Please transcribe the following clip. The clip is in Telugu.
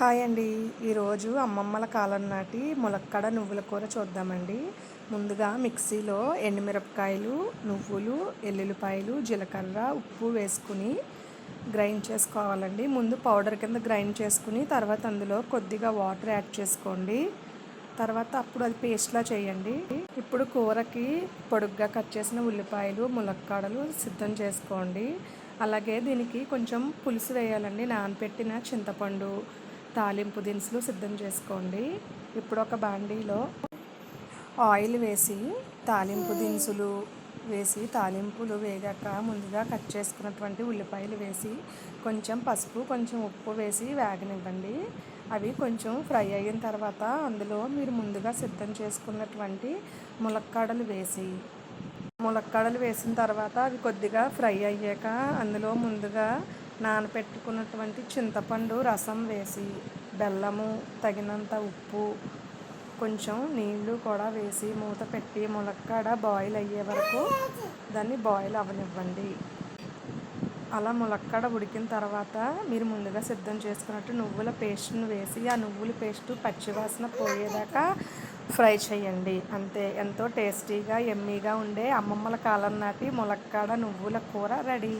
హాయ్ అండి. ఈరోజు అమ్మమ్మల కాలం నాటి ములక్కడ నువ్వుల కూర చూద్దామండి. ముందుగా మిక్సీలో ఎండుమిరపకాయలు నువ్వులు ఎల్లుల్లిపాయలు జీలకర్ర ఉప్పు వేసుకుని గ్రైండ్ చేసుకోవాలండి. ముందు పౌడర్ కింద గ్రైండ్ చేసుకుని తర్వాత అందులో కొద్దిగా వాటర్ యాడ్ చేసుకోండి. తర్వాత అప్పుడు అది పేస్ట్లా చేయండి. ఇప్పుడు కూరకి పొడుగ్గా కట్ చేసిన ఉల్లిపాయలు ములక్కాడలు సిద్ధం చేసుకోండి. అలాగే దీనికి కొంచెం పులుసు వేయాలండి. నానపెట్టిన చింతపండు తాలింపు దినుసులు సిద్ధం చేసుకోండి. ఇప్పుడు ఒక బాండీలో ఆయిల్ వేసి తాలింపు దినుసులు వేసి తాలింపులు వేగాక ముందుగా కట్ చేసుకున్నటువంటి ఉల్లిపాయలు వేసి కొంచెం పసుపు కొంచెం ఉప్పు వేసి వేగనివ్వండి. అవి కొంచెం ఫ్రై అయిన తర్వాత అందులో మీరు ముందుగా సిద్ధం చేసుకున్నటువంటి ములక్కాడలు వేసి ములక్కాడలు వేసిన తర్వాత అవి కొద్దిగా ఫ్రై అయ్యాక అందులో ముందుగా నానపెట్టుకున్నటువంటి చింతపండు రసం వేసి బెల్లము తగినంత ఉప్పు కొంచెం నీళ్ళు కూడా వేసి మూత పెట్టి ములక్కాడ బాయిల్ అయ్యే వరకు దాన్ని బాయిల్ అవ్వనివ్వండి అలా ములక్కాడ ఉడికిన తర్వాత మీరు ముందుగా సిద్ధం చేసుకున్నట్టు నువ్వుల పేస్ట్ను వేసి ఆ నువ్వుల పేస్ట్ పచ్చివాసన పోయేదాకా ఫ్రై చేయండి. అంతే ఎంతో టేస్టీగా ఎమ్మీగా ఉండే అమ్మమ్మల కాలం నాటి ములక్కాడ నువ్వుల కూర రెడీ.